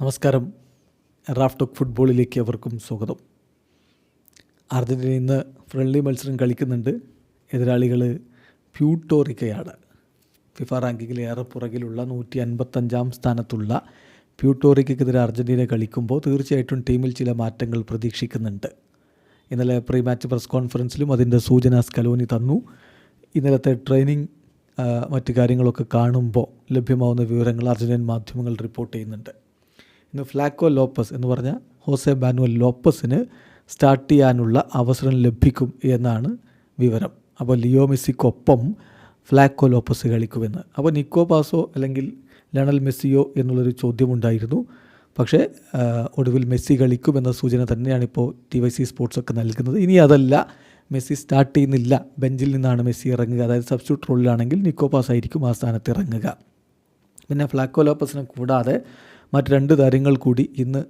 നമസ്കാരം. റാഫ്ടോക്ക് ഫുട്ബോളിലേക്ക് അവർക്കും സ്വാഗതം. അർജന്റീന ഇന്ന് ഫ്രണ്ട്ലി മത്സരം കളിക്കുന്നുണ്ട്. എതിരാളികൾ പ്യൂട്ടോറിക്കയാണ്. ഫിഫ റാങ്കിങ്ങിൽ ഏറെ പുറകിലുള്ള നൂറ്റി അൻപത്തഞ്ചാം സ്ഥാനത്തുള്ള പ്യൂട്ടോറിക്കെതിരെ അർജന്റീന കളിക്കുമ്പോൾ തീർച്ചയായിട്ടും ടീമിൽ ചില മാറ്റങ്ങൾ പ്രതീക്ഷിക്കുന്നുണ്ട്. ഇന്നലെ പ്രീ മാച്ച് പ്രസ് കോൺഫറൻസിലും അതിന്റെ സൂചന സ്കലോനി തന്നു. ഇന്നലത്തെ ട്രെയിനിങ് മറ്റു കാര്യങ്ങളൊക്കെ കാണുമ്പോൾ ലഭ്യമാവുന്ന വിവരങ്ങൾ അർജന്റീൻ മാധ്യമങ്ങൾ റിപ്പോർട്ട് ചെയ്യുന്നുണ്ട്. ഇന്ന് ഫ്ലാക്കോ ലോപ്പസ് എന്ന് പറഞ്ഞ ഹോസെ ബാനുവൽ ലോപ്പസിന് സ്റ്റാർട്ട് ചെയ്യാനുള്ള അവസരം ലഭിക്കും എന്നാണ് വിവരം. അപ്പോൾ ലിയോ മെസ്സിക്കൊപ്പം ഫ്ലാക്കോ ലോപ്പസ് കളിക്കുമെന്ന്. അപ്പോൾ നിക്കോ പാസോ അല്ലെങ്കിൽ ലണൽ മെസ്സിയോ എന്നുള്ളൊരു ചോദ്യമുണ്ടായിരുന്നു. പക്ഷേ ഒടുവിൽ മെസ്സി കളിക്കുമെന്ന സൂചന തന്നെയാണ് ഇപ്പോൾ ടി വൈ സി സ്പോർട്സൊക്കെ നൽകുന്നത്. ഇനി അതല്ല മെസ്സി സ്റ്റാർട്ട് ചെയ്യുന്നില്ല. ബെഞ്ചിൽ നിന്നാണ് മെസ്സി ഇറങ്ങുക. അതായത് സബ്സ്റ്റിറ്റ്യൂട്ട് റോളിലാണെങ്കിൽ നിക്കോ പാസ് ആയിരിക്കും ആ സ്ഥാനത്ത് ഇറങ്ങുക. പിന്നെ ഫ്ലാക്കോ ലോപ്പസിനെ കൂടാതെ മറ്റ് രണ്ട് താരങ്ങൾ കൂടി ഇന്ന്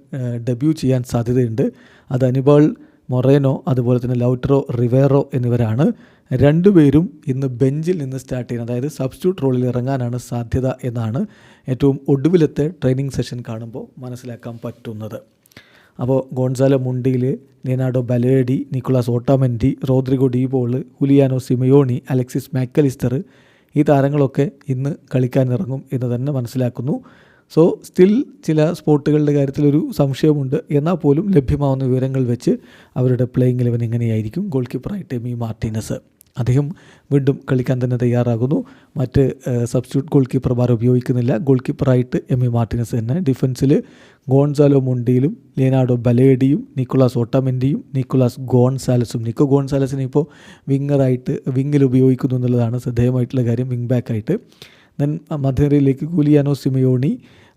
ഡെബ്യൂ ചെയ്യാൻ സാധ്യതയുണ്ട്. അത് അനിബാൾ മൊറേനോ അതുപോലെ തന്നെ ലൗട്ടറോ റിവേറോ എന്നിവരാണ്. രണ്ടുപേരും ഇന്ന് ബെഞ്ചിൽ നിന്ന് സ്റ്റാർട്ട് ചെയ്യുന്നത്. അതായത് സബ്സ്റ്റിറ്റ്യൂട്ട് റോളിൽ ഇറങ്ങാനാണ് സാധ്യത എന്നാണ് ഏറ്റവും ഒടുവിലത്തെ ട്രെയിനിങ് സെഷൻ കാണുമ്പോൾ മനസ്സിലാക്കാൻ പറ്റുന്നത്. അപ്പോൾ Gonzalo Montiel Leonardo Balerdi Nicolas Otamendi Rodrigo De Paul Giuliano Simeone Alexis Mac Allister ഈ താരങ്ങളൊക്കെ ഇന്ന് കളിക്കാനിറങ്ങും എന്ന് തന്നെ മനസ്സിലാക്കുന്നു. സോ സ്റ്റിൽ ചില സ്പോട്ടുകളുടെ കാര്യത്തിലൊരു സംശയമുണ്ട്. എന്നാൽ പോലും ലഭ്യമാവുന്ന വിവരങ്ങൾ വെച്ച് അവരുടെ പ്ലേയിങ് ഇലവൻ എങ്ങനെയായിരിക്കും? ഗോൾ കീപ്പറായിട്ട് എമി മാർട്ടിനസ്. അദ്ദേഹം വീണ്ടും കളിക്കാൻ തന്നെ തയ്യാറാകുന്നു. മറ്റ് സബ്സ്റ്റിറ്റ്യൂട്ട് ഗോൾ കീപ്പർമാർ ഉപയോഗിക്കുന്നില്ല. ഗോൾ കീപ്പറായിട്ട് എം എ മാർട്ടിനസ് തന്നെ ഡിഫൻസിൽ ഗോൺസാലോ മുണ്ടിയിലും ലിയനാർഡോ ബലേഡിയും നിക്കോളാസ് ഓട്ടമെന്റിയും നിക്കോളാസ് ഗോൺസാലസും. നിക്കോ ഗോൺസാലസിനെ ഇപ്പോൾ വിങ്ങറായിട്ട് വിങ്ങിൽ ഉപയോഗിക്കുന്നു എന്നുള്ളതാണ് ശ്രദ്ധേയമായിട്ടുള്ള കാര്യം. വിങ് ബാക്കായിട്ട് then മധ്യനിരയിലേക്ക് Giuliano Simeone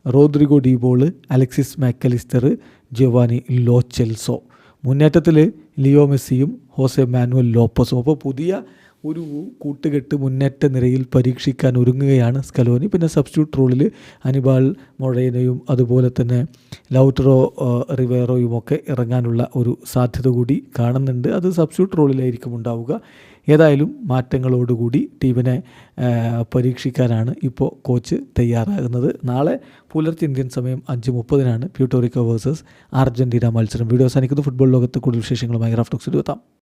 Rodrigo De Paul Alexis Mac Allister Giovani Lo Celso മുന്നേറ്റത്തിൽ ലിയോ മെസ്സിയും ഹോസെ മാനുവൽ ലോപ്പസും. അപ്പോൾ പുതിയ ഒരു കൂട്ടുകെട്ട് മുന്നേറ്റ നിരയിൽ പരീക്ഷിക്കാൻ ഒരുങ്ങുകയാണ് സ്കലോനി. പിന്നെ സബ്സ്റ്റിറ്റ്യൂട്ട് റോളിൽ അനിബാൾ മൊഴേനയും അതുപോലെ തന്നെ ലൗട്ടറോ റിവേറോയും ഒക്കെ ഇറങ്ങാനുള്ള ഒരു സാധ്യത കൂടി കാണുന്നുണ്ട്. അത് സബ്സ്റ്റിറ്റ്യൂട്ട് റോളിലായിരിക്കും ഉണ്ടാവുക. ഏതായാലും മാറ്റങ്ങളോടുകൂടി ടീമിനെ പരീക്ഷിക്കാനാണ് ഇപ്പോൾ കോച്ച് തയ്യാറാകുന്നത്. നാളെ പുലർച്ചെ ഇന്ത്യൻ സമയം അഞ്ച് മുപ്പതിനാണ്. പ്യൂട്ടോറിക്കോ വേഴ്സസ് അർജന്റീന മത്സരം. വീഡിയോ അവസാനിക്കുന്നു. ഫുട്ബോൾ ലോകത്ത് കൂടുതൽ വിശേഷങ്ങളുമായി റാഫ്റ്റോക്സ് എത്താം.